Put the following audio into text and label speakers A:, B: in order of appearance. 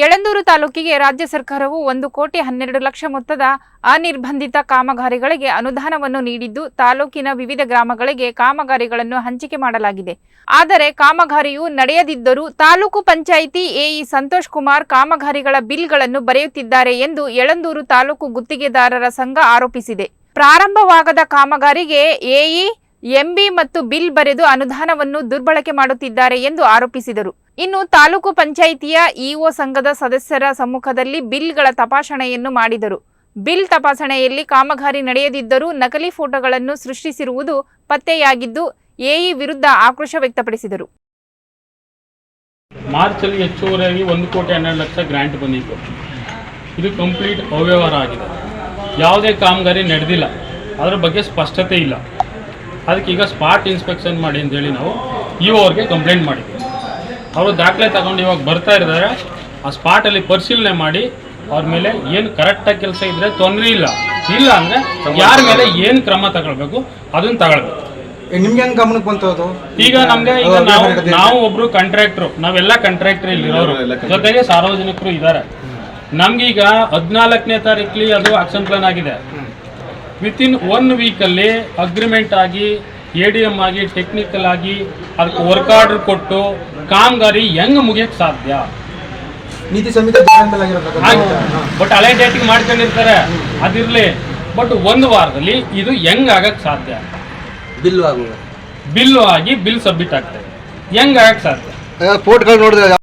A: ಯಳಂದೂರು ತಾಲೂಕಿಗೆ ರಾಜ್ಯ ಸರ್ಕಾರವು ಒಂದು ಕೋಟಿ ಹನ್ನೆರಡು ಲಕ್ಷ ಮೊತ್ತದ ಅನಿರ್ಬಂಧಿತ ಕಾಮಗಾರಿಗಳಿಗೆ ಅನುದಾನವನ್ನು ನೀಡಿದ್ದು ತಾಲೂಕಿನ ವಿವಿಧ ಗ್ರಾಮಗಳಿಗೆ ಕಾಮಗಾರಿಗಳನ್ನು ಹಂಚಿಕೆ ಮಾಡಲಾಗಿದೆ. ಆದರೆ ಕಾಮಗಾರಿಯು ನಡೆಯದಿದ್ದರೂ ತಾಲೂಕು ಪಂಚಾಯಿತಿ ಎಇ ಸಂತೋಷ್ ಕುಮಾರ್ ಕಾಮಗಾರಿಗಳ ಬಿಲ್ಗಳನ್ನು ಬರೆಯುತ್ತಿದ್ದಾರೆ ಎಂದು ಯಳಂದೂರು ತಾಲೂಕು ಗುತ್ತಿಗೆದಾರರ ಸಂಘ ಆರೋಪಿಸಿದೆ. ಪ್ರಾರಂಭವಾಗದ ಕಾಮಗಾರಿಗೆ ಎಇ ಎಂಬಿ ಮತ್ತು ಬಿಲ್ ಬರೆದು ಅನುದಾನವನ್ನು ದುರ್ಬಳಕೆ ಮಾಡುತ್ತಿದ್ದಾರೆ ಎಂದು ಆರೋಪಿಸಿದರು. ಇನ್ನು ತಾಲೂಕು ಪಂಚಾಯಿತಿಯ ಇಒ ಸಂಘದ ಸದಸ್ಯರ ಸಮ್ಮುಖದಲ್ಲಿ ಬಿಲ್ಗಳ ತಪಾಸಣೆಯನ್ನು ಮಾಡಿದರು. ಬಿಲ್ ತಪಾಸಣೆಯಲ್ಲಿ ಕಾಮಗಾರಿ ನಡೆಯದಿದ್ದರೂ ನಕಲಿ ಫೋಟೋಗಳನ್ನು ಸೃಷ್ಟಿಸಿರುವುದು ಪತ್ತೆಯಾಗಿದ್ದು, ಎಇ ವಿರುದ್ಧ ಆಕ್ರೋಶ ವ್ಯಕ್ತಪಡಿಸಿದರು.
B: ಮಾರ್ಚಲ್ಲಿ ಹೆಚ್ಚುವರಿಯಾಗಿ ಒಂದು ಕೋಟಿ ಹನ್ನೆರಡು ಲಕ್ಷ ಗ್ರಾಂಟ್ ಬಂದಿತ್ತು. ಇದು ಕಂಪ್ಲೀಟ್ ಅವ್ಯವಹಾರ ಆಗಿದೆ. ಯಾವುದೇ ಕಾಮಗಾರಿ ನಡೆದಿಲ್ಲ. ಅದರ ಬಗ್ಗೆ ಸ್ಪಷ್ಟತೆ ಇಲ್ಲ. ಅದಕ್ಕೆ ಈಗ ಸ್ಪಾಟ್ ಇನ್ಸ್ಪೆಕ್ಷನ್ ಮಾಡಿ ಅಂತೇಳಿ ನಾವು ಇ ಅವ್ರಿಗೆ ಕಂಪ್ಲೇಂಟ್ ಮಾಡಿದ್ವಿ. ಅವರು ದಾಖಲೆ ತಗೊಂಡು ಇವಾಗ ಬರ್ತಾ ಇದ್ದಾರೆ. ಆ ಸ್ಪಾಟಲ್ಲಿ ಪರಿಶೀಲನೆ ಮಾಡಿ ಅವ್ರ ಮೇಲೆ ಏನು ಕರೆಕ್ಟಾಗಿ ಕೆಲಸ ಇದ್ರೆ ತೊಂದರೆ ಇಲ್ಲ. ಇಲ್ಲ ಅಂದರೆ ಯಾರ ಮೇಲೆ ಏನು ಕ್ರಮ ತಗೊಳ್ಬೇಕು ಅದನ್ನು ತಗೊಳ್ಬೇಕು.
C: ನಿಮ್ಗೆ ಹೆಂಗ್ ಗಮನಕ್ಕೆ ಬಂತು ಅದು?
B: ಈಗ ನಮ್ಗೆ ಈಗ ನಾವು ನಾವು ಒಬ್ರು ಕಾಂಟ್ರಾಕ್ಟ್ರು ನಾವೆಲ್ಲ ಕಾಂಟ್ರಾಕ್ಟರ್ ಇಲ್ಲಿ ಇರೋರು. ಜೊತೆಗೆ ಸಾರ್ವಜನಿಕರು ಇದ್ದಾರೆ. ನಮ್ಗೀಗ ಹದಿನಾಲ್ಕನೇ ತಾರೀಕಲ್ಲಿ ಅದು ಆಕ್ಷನ್ ಪ್ಲಾನ್ ಆಗಿದೆ. ವಿತ್ ಇನ್ ಒನ್ ವೀಕಲ್ಲಿ ಅಗ್ರಿಮೆಂಟ್ ಆಗಿ ಎ ಡಿ ಎಂ ಆಗಿ ಟೆಕ್ನಿಕಲ್ ಆಗಿ ಅದಕ್ಕೆ ವರ್ಕ್ ಆರ್ಡರ್ ಕೊಟ್ಟು ಕಾಮಗಾರಿ ಹೆಂಗ್ ಮುಗಿಯಕ್ ಸಾಧ್ಯ?
C: ನೀತಿ ಸಂಹಿತೆ
B: ಬಟ್ ಹಳೆ ಡೇಟಿಗೆ ಮಾಡ್ಕೊಂಡಿರ್ತಾರೆ. ಅದಿರ್ಲಿ. ಬಟ್ ಒಂದು ವಾರದಲ್ಲಿ ಇದು ಹೆಂಗ್ ಆಗಕ್ ಸಾಧ್ಯ?
C: ಬಿಲ್ ಆಗುವ.
B: ಬಿಲ್ಲು ಆಗಿ ಬಿಲ್ ಸಬ್ಮಿಟ್ ಆಗ್ತದೆ. ಹೆಂಗ್ ಆಗಕ್ ಸಾಧ್ಯ?
C: ಫೋಟೋಗಳು ನೋಡಿದ್ರೆ